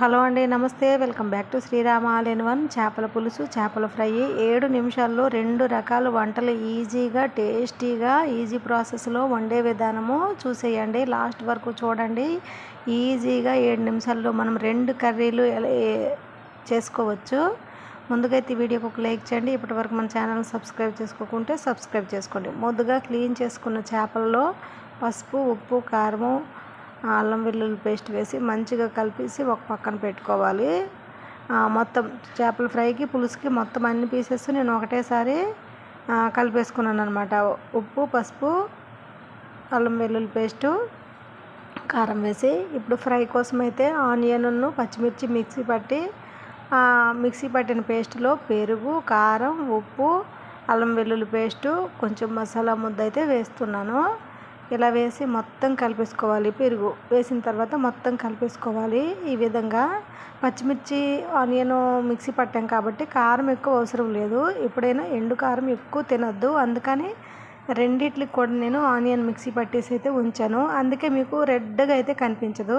Hello అండి నమస్తే. Welcome back to Srirama all in one. చేపల పులుసు చేపల ఫ్రై. ఏడు నిమిషాల్లో రెండు రకాల వంటలు ఈజీగా టేస్టీగా ఈజీ ప్రాసెస్లో వండే విధానము చూసేయండి. లాస్ట్ వరకు చూడండి. ఈజీగా ఏడు నిమిషాల్లో మనం రెండు కర్రీలు ఎలా చేసుకోవచ్చు. ముందుగైతే వీడియోకి ఒక లైక్ చేయండి. ఇప్పటి వరకు మన ఛానల్ సబ్స్క్రైబ్ చేసుకోకుంటే సబ్స్క్రైబ్ చేసుకోండి. ముందుగా క్లీన్ చేసుకున్న చేపల్లో పసుపు ఉప్పు కారము అల్లం వెల్లుల్లి పేస్ట్ వేసి మంచిగా కలిపేసి ఒక పక్కన పెట్టుకోవాలి. మొత్తం చేపల ఫ్రైకి పులుసుకి మొత్తం అన్ని పీసెస్ నేను ఒకటేసారి కలిపేసుకున్నాను అనమాట ఉప్పు పసుపు అల్లం వెల్లుల్లి పేస్టు కారం వేసి ఇప్పుడు ఫ్రై కోసం అయితే ఆనియన్ను పచ్చిమిర్చి మిక్సీ పట్టి మిక్సీ పట్టిన పేస్ట్లో పెరుగు కారం ఉప్పు అల్లం వెల్లుల్లి పేస్టు కొంచెం మసాలా ముద్ద అయితే వేస్తున్నాను. ఇలా వేసి మొత్తం కలిపేసుకోవాలి. పెరుగు వేసిన తర్వాత మొత్తం కలిపేసుకోవాలి. ఈ విధంగా పచ్చిమిర్చి ఆనియన్ మిక్సీ పట్టాం కాబట్టి కారం ఎక్కువ అవసరం లేదు. ఎప్పుడైనా ఎండు కారం ఎక్కువ తినద్దు. అందుకని రెండిట్లకి కూడా నేను ఆనియన్ మిక్సీ పట్టేసి అయితే ఉంచాను. అందుకే మీకు రెడ్గా అయితే కనిపించదు.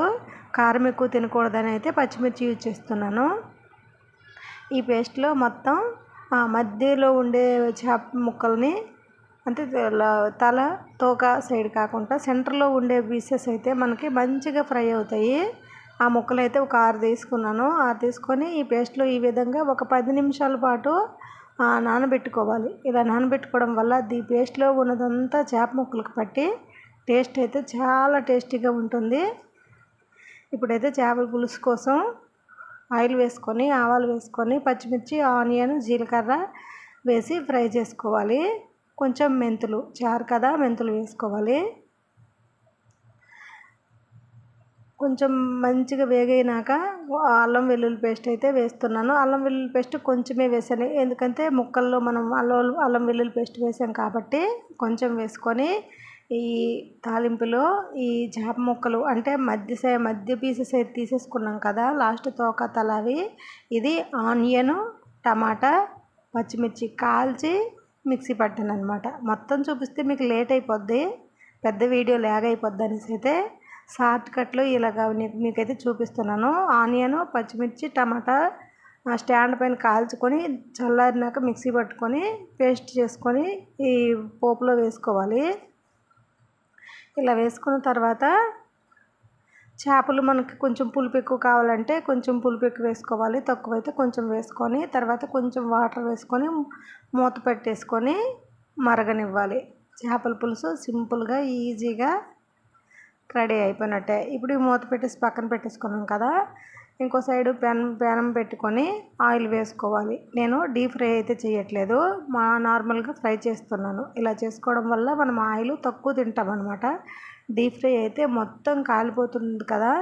కారం ఎక్కువ తినకూడదని అయితే పచ్చిమిర్చి యూజ్ చేస్తున్నాను. ఈ పేస్ట్లో మొత్తం మధ్యలో ఉండే చేప ముక్కల్ని అంటే తల తోక సైడ్ కాకుండా సెంటర్లో ఉండే పీసెస్ అయితే మనకి మంచిగా ఫ్రై అవుతాయి. ఆ ముక్కలు అయితే ఒక ఆరు తీసుకున్నాను. ఆరు తీసుకొని ఈ పేస్ట్లో ఈ విధంగా ఒక పది నిమిషాల పాటు నానబెట్టుకోవాలి. ఇలా నానబెట్టుకోవడం వల్ల ఈ పేస్ట్లో ఉన్నదంతా చేప ముక్కలకు పట్టి టేస్ట్ అయితే చాలా టేస్టీగా ఉంటుంది. ఇప్పుడైతే చేపల పులుసు కోసం ఆయిల్ వేసుకొని ఆవాలు వేసుకొని పచ్చిమిర్చి ఆనియన్ జీలకర్ర వేసి ఫ్రై చేసుకోవాలి. కొంచెం మెంతులు చారు కదా మెంతులు వేసుకోవాలి. కొంచెం మంచిగా వేగైనాక అల్లం వెల్లుల్లి పేస్ట్ అయితే వేస్తున్నాను. అల్లం వెల్లుల్లి పేస్ట్ కొంచెమే వేసాను ఎందుకంటే ముక్కల్లో మనం అల్లం అల్లం వెల్లుల్లి పేస్ట్ వేసాం కాబట్టి కొంచెం వేసుకొని ఈ తాలింపులో ఈ చేప ముక్కలు అంటే మధ్య సై మధ్య పీసెస్ అయితే తీసేసుకున్నాం కదా లాస్ట్ తోక తల అవి ఇది ఆనియను టమాటా పచ్చిమిర్చి కాల్చి మిక్సీ పట్టాను అనమాట మొత్తం చూపిస్తే మీకు లేట్ అయిపోద్ది. పెద్ద వీడియో ల్యాగ్ అయిపోద్ది అనేసి అయితే షార్ట్ కట్లు ఇలాగ మీకైతే చూపిస్తున్నాను. ఆనియన్ పచ్చిమిర్చి టమాటా ఆ స్టాండ్ పైన కాల్చుకొని చల్లారినాక మిక్సీ పట్టుకొని పేస్ట్ చేసుకొని ఈ పోపులో వేసుకోవాలి. ఇలా వేసుకున్న తర్వాత చేపలు మనకి కొంచెం పులుపు ఎక్కువ కావాలంటే కొంచెం పులుపు ఎక్కువ వేసుకోవాలి. తక్కువైతే కొంచెం వేసుకొని తర్వాత కొంచెం వాటర్ వేసుకొని మూత పెట్టేసుకొని మరగనివ్వాలి. చేపల పులుసు సింపుల్గా ఈజీగా రెడీ అయిపోయినట్టే. ఇప్పుడు ఈ మూత పెట్టేసి పక్కన పెట్టేసుకున్నాం కదా ఇంకో సైడు పెనం పెనం పెట్టుకొని ఆయిల్ వేసుకోవాలి. నేను డీప్ ఫ్రై అయితే చేయట్లేదు. మా నార్మల్గా ఫ్రై చేస్తున్నాను. ఇలా చేసుకోవడం వల్ల మనం ఆయిల్ తక్కువ తింటాం అనమాట డీప్ ఫ్రై అయితే మొత్తం కాలిపోతుంది కదా.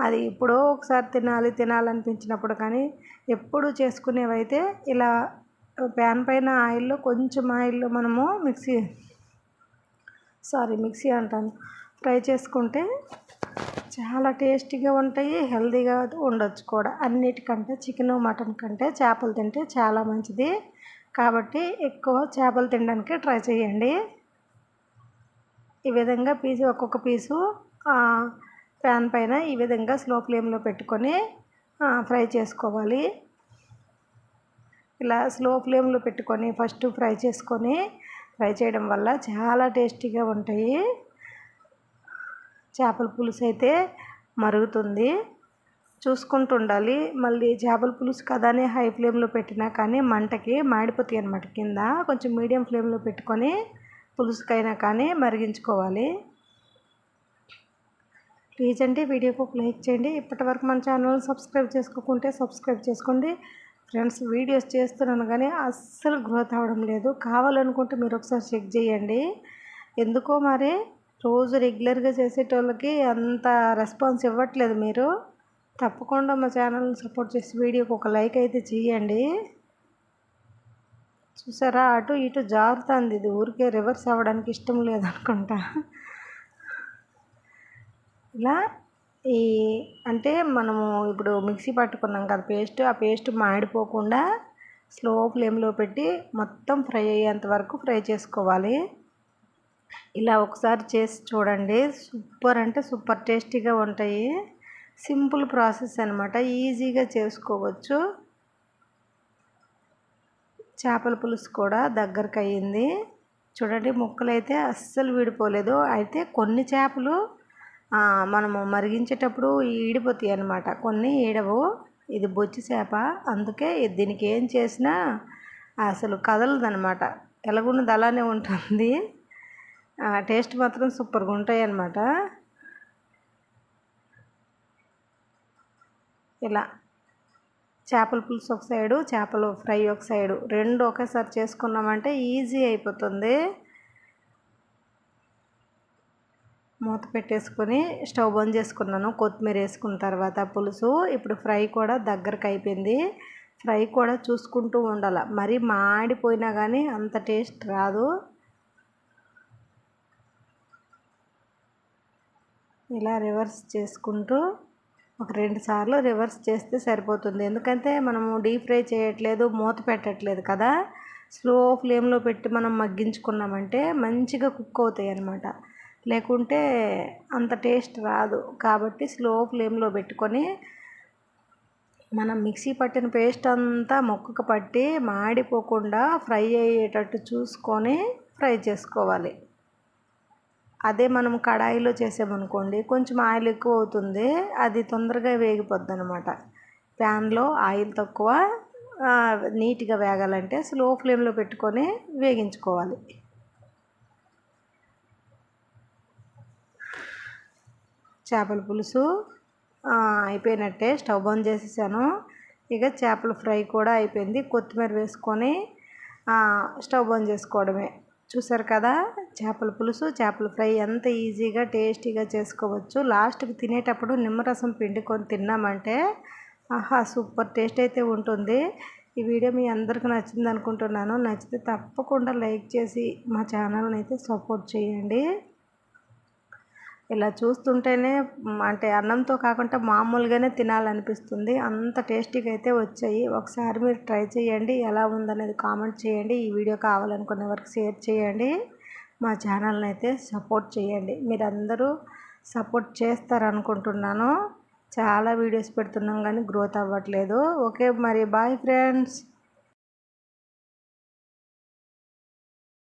అది ఎప్పుడో ఒకసారి తినాలి తినాలనిపించినప్పుడు కానీ ఎప్పుడు చేసుకునేవైతే ఇలా ప్యాన్ పైన ఆయిల్లో కొంచెం ఆయిల్లో మనము మిక్సీ సారీ మిక్సీ అంటాను ఫ్రై చేసుకుంటే చాలా టేస్టీగా ఉంటాయి హెల్తీగా ఉండొచ్చు కూడా. అన్నిటికంటే చికెన్ మటన్ కంటే చేపలు తింటే చాలా మంచిది. కాబట్టి ఎక్కువ చేపలు తినడానికి ట్రై చేయండి. ఈ విధంగా పీసు ఒక్కొక్క పీసు ప్యాన్ పైన ఈ విధంగా స్లో ఫ్లేమ్లో పెట్టుకొని ఫ్రై చేసుకోవాలి. ఇలా స్లో ఫ్లేమ్లో పెట్టుకొని ఫస్ట్ ఫ్రై చేసుకొని ఫ్రై చేయడం వల్ల చాలా టేస్టీగా ఉంటాయి. చేపల పులుసు అయితే మరుగుతుంది. చూసుకుంటూ ఉండాలి. మళ్ళీ చేపల పులుసు కదా అని హై ఫ్లేమ్లో పెట్టినా కానీ మంటకి మాడిపోతాయి అనమాట కింద. కొంచెం మీడియం ఫ్లేమ్లో పెట్టుకొని పులుసుకైనా కానీ మరిగించుకోవాలి. ప్లీజ్ అండి వీడియోకి ఒక లైక్ చేయండి. ఇప్పటివరకు మన ఛానల్ సబ్స్క్రైబ్ చేసుకోకుంటే సబ్స్క్రైబ్ చేసుకోండి. ఫ్రెండ్స్ వీడియోస్ చేస్తున్నాను కానీ అస్సలు గ్రోత్ అవ్వడం లేదు. కావాలనుకుంటే మీరు ఒకసారి చెక్ చేయండి. ఎందుకో మరి రోజు రెగ్యులర్గా చేసేటోళ్ళకి అంత రెస్పాన్స్ ఇవ్వట్లేదు మీరు. తప్పకుండా మా ఛానల్ని సపోర్ట్ చేసి వీడియోకి ఒక లైక్ అయితే చేయండి. చూసారా? అటు ఇటు జారుతుంది ఇది. ఊరికే రివర్స్ అవ్వడానికి ఇష్టం లేదనుకుంటా. ఇలా ఈ అంటే మనము ఇప్పుడు మిక్సీ పట్టుకున్నాం కదా పేస్ట్. ఆ పేస్ట్ మాడిపోకుండా స్లో ఫ్లేమ్లో పెట్టి మొత్తం ఫ్రై అయ్యేంత వరకు ఫ్రై చేసుకోవాలి. ఇలా ఒకసారి చేసి చూడండి. సూపర్ అంటే సూపర్ టేస్టీగా ఉంటాయి. సింపుల్ ప్రాసెస్ అనమాట ఈజీగా చేసుకోవచ్చు. చేపల పులుసు కూడా దగ్గరకు అయ్యింది చూడండి ముక్కలు అయితే అస్సలు విడిపోలేదు. అయితే కొన్ని చేపలు మనము మరిగించేటప్పుడు ఈడిపోతాయి అన్నమాట. కొన్ని ఈడవు. ఇది బొచ్చి చేప. అందుకే దీనికి ఏం చేసినా అసలు కదలదనమాట ఎలాగున్నది అలానే ఉంటుంది. టేస్ట్ మాత్రం సూపర్గా ఉంటాయి అన్నమాట ఇలా చేపల పులుసు ఒక సైడు చేపలు ఫ్రై ఒక సైడు. రెండు ఒకేసారి చేసుకున్నామంటే ఈజీ అయిపోతుంది. మూత పెట్టేసుకొని స్టవ్ బంద్ చేసుకున్నాను. కొత్తిమీర వేసుకున్న తర్వాత పులుసు. ఇప్పుడు ఫ్రై కూడా దగ్గరకు అయిపోయింది. ఫ్రై కూడా చూసుకుంటూ ఉండాలి. మరీ మాడిపోయినా కానీ అంత టేస్ట్ రాదు. ఇలా రివర్స్ చేసుకుంటూ ఒక రెండు సార్లు రివర్స్ చేస్తే సరిపోతుంది. ఎందుకంటే మనము డీప్ ఫ్రై చేయట్లేదు మూత పెట్టట్లేదు కదా. స్లో ఫ్లేమ్లో పెట్టి మనం మగ్గించుకున్నామంటే మంచిగా కుక్ అవుతాయి అన్నమాట లేకుంటే అంత టేస్ట్ రాదు. కాబట్టి స్లో ఫ్లేమ్లో పెట్టుకొని మనం మిక్సీ పట్టిన పేస్ట్ అంతా మొక్కకు పట్టి మాడిపోకుండా ఫ్రై అయ్యేటట్టు చూసుకొని ఫ్రై చేసుకోవాలి. అదే మనం కడాయిలో చేసామనుకోండి కొంచెం ఆయిల్ ఎక్కువ అవుతుంది అది తొందరగా వేగిపోద్ది అనమాట ప్యాన్లో ఆయిల్ తక్కువ నీట్గా వేగాలంటే స్లో ఫ్లేమ్లో పెట్టుకొని వేగించుకోవాలి. చేపల పులుసు అయిపోయినట్టే స్టవ్ బంద్ చేసేసాను. ఇక చేపల ఫ్రై కూడా అయిపోయింది. కొత్తిమీర వేసుకొని స్టవ్ బంద్ చేసుకోవడమే. చూసారు కదా? చేపల పులుసు చేపల ఫ్రై ఎంత ఈజీగా టేస్టీగా చేసుకోవచ్చు. లాస్ట్కి తినేటప్పుడు నిమ్మరసం పిండుకొని తిన్నామంటే ఆహా సూపర్ టేస్ట్ అయితే ఉంటుంది. ఈ వీడియో మీ అందరికీ నచ్చింది అనుకుంటున్నాను. నచ్చితే తప్పకుండా లైక్ చేసి మా ఛానల్ని అయితే సపోర్ట్ చేయండి. ఇలా చూస్తుంటేనే అంటే అన్నంతో కాకుండా మామూలుగానే తినాలనిపిస్తుంది. అంత టేస్టీగా అయితే వచ్చాయి. ఒకసారి మీరు ట్రై చేయండి. ఎలా ఉందనేది కామెంట్ చేయండి. ఈ వీడియో కావాలనుకునే వరకు షేర్ చేయండి. మా ఛానల్ని అయితే సపోర్ట్ చేయండి. మీరందరూ సపోర్ట్ చేస్తారనుకుంటున్నాను. చాలా వీడియోస్ పెడుతున్నాం కానీ గ్రోత్ అవ్వట్లేదు. ఓకే మరి బాయ్ ఫ్రెండ్స్.